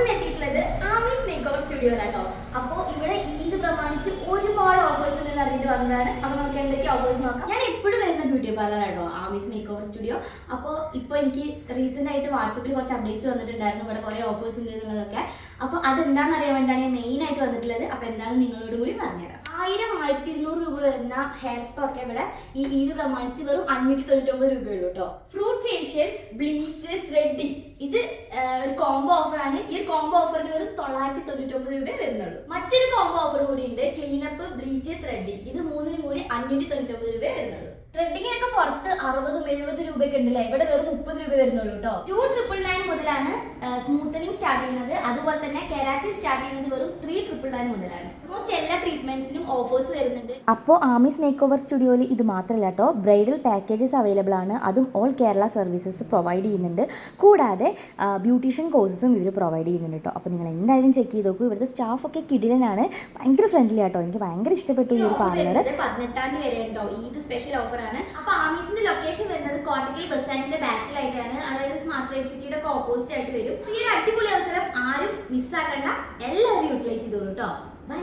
ഇന്ന് എത്തിയിട്ടുള്ളത് Ami's make over സ്റ്റുഡിയോയിലാട്ടോ. അപ്പോൾ ഇവിടെ ഈദ് പ്രമാണിച്ച് ഒരുപാട് ഓഫേഴ്സ് ഉണ്ടെന്ന് അറിഞ്ഞിട്ട് വന്നതാണ്. അപ്പോൾ നമുക്ക് എന്തൊക്കെ ഓഫേഴ്സ് നോക്കാം? ഞാൻ എപ്പോഴും വരുന്ന ബ്യൂട്ടി പാർലർ ആട്ടോ ആമീസ് മേക്ക് ഓവർ സ്റ്റുഡിയോ. അപ്പോൾ ഇപ്പോൾ എനിക്ക് റീസെന്റ് ആയിട്ട് വാട്സപ്പിൽ കുറച്ച് അപ്ഡേറ്റ്സ് വന്നിട്ടുണ്ടായിരുന്നു. ഇവിടെ കുറേ ഓഫേഴ്സ് ഉണ്ട് എന്നുള്ളതൊക്കെ. അപ്പോൾ അതെന്താണെന്ന് അറിയാൻ വേണ്ടിയാണ് മെയിൻ ആയിട്ട് വന്നിട്ടുള്ളത്. അപ്പോൾ എന്താണെന്ന് നിങ്ങളോട് കൂടി പറഞ്ഞുതരാം. ആയിരം ആയിരത്തി ഇരുന്നൂറ് രൂപ വരുന്ന ഹെയർ സ്പാ ഒക്കെ ഇവിടെ ഈ ഈദ് പ്രമാണിച്ച് വെറും അഞ്ഞൂറ്റി തൊണ്ണൂറ്റൊമ്പത് രൂപയുള്ളൂ കേട്ടോ ഫ്രൂട്ട് ഫേഷ്യൽ ബ്ലീച്ച് ത്രെഡിങ് ഇത് ഒരു കോംബോ ഓഫർ ആണ്. ഈ ഒരു കോംബോ ഓഫറിന് വെറും തൊള്ളായിരത്തി തൊണ്ണൂറ്റൊമ്പത് രൂപയെ വരുന്നുള്ളൂ. മറ്റൊരു കോംബോ ഓഫർ കൂടി ഉണ്ട്. ക്ലീനപ്പ് ബ്ലീച്ച് ത്രെഡിങ് ഇത് മൂന്നിനും കൂടി അഞ്ഞൂറ്റി തൊണ്ണൂറ്റൊമ്പത് രൂപയെ വരുന്നുള്ളൂ. ത്രെഡിങ്ങിനൊക്കെ പുറത്ത് അറുപതും എഴുപത് രൂപയൊക്കെ ഉണ്ടല്ലേ? ഇവിടെ വെറും മുപ്പത് രൂപ വരുന്നുള്ളൂ കേട്ടോ ടു ട്രിപ്പിൾ നയൻ മുതലാണ് സ്മൂത്തനിങ് സ്റ്റാർട്ട് ചെയ്യുന്നത്. അതുപോലെ തന്നെ കെരാറ്റിൻ സ്റ്റാർട്ട് ചെയ്യുന്നത് വെറും ത്രീ ട്രിപ്പിൾ നയൻ മുതലാണ്. ഓൾമോസ്റ്റ് എല്ലാ ട്രീറ്റ്മെന്റ്സിനും ഓഫേഴ്സ് വരുന്നുണ്ട്. അപ്പോൾ ആമിസ് മേക്ക് ഓവർ സ്റ്റുഡിയോയിൽ ഇത് മാത്രമല്ല കേട്ടോ ബ്രൈഡൽ പാക്കേജസ് അവൈലബിൾ ആണ്. അതും ഓൾ കേരള സർവീസസ് പ്രൊവൈഡ് ചെയ്യുന്നുണ്ട്. കൂടാതെ ബ്യൂട്ടീഷ്യൻ കോഴ്സസും ഇവർ പ്രൊവൈഡ് ചെയ്യുന്നുണ്ട് കേട്ടോ അപ്പോൾ നിങ്ങൾ എന്തായാലും ചെക്ക് ചെയ്ത് നോക്കൂ. ഇവിടുത്തെ സ്റ്റാഫൊക്കെ കിടിലനാണ്. ഭയങ്കര ഫ്രണ്ട്ലി ആട്ടോ എനിക്ക് ഭയങ്കര ഇഷ്ടപ്പെട്ടു ഈ ഒരു പാർലർ പതിനെട്ടാം തീയതി വരെ ഉണ്ടോ ഈദ് സ്പെഷ്യൽ ഓഫർ ആണ്. അപ്പൊ ആമീസിന്റെ ലൊക്കേഷൻ വരുന്നത് കോട്ടക്കൽ ബസ് സ്റ്റാൻഡിന്റെ ബാക്കിലായിട്ടാണ്. അതായത് സ്മാർട്ട് റൈഡ് സിറ്റിയുടെ ഒക്കെ ഓപ്പോസിറ്റ് ആയിട്ട് വരും. ഈ ഒരു അടിപൊളി അവസരം ആരും മിസ്സാക്കണ്ട എല്ലാവരും യൂട്ടിലൈസ് ചെയ്തോളൂ കേട്ടോ ബൈ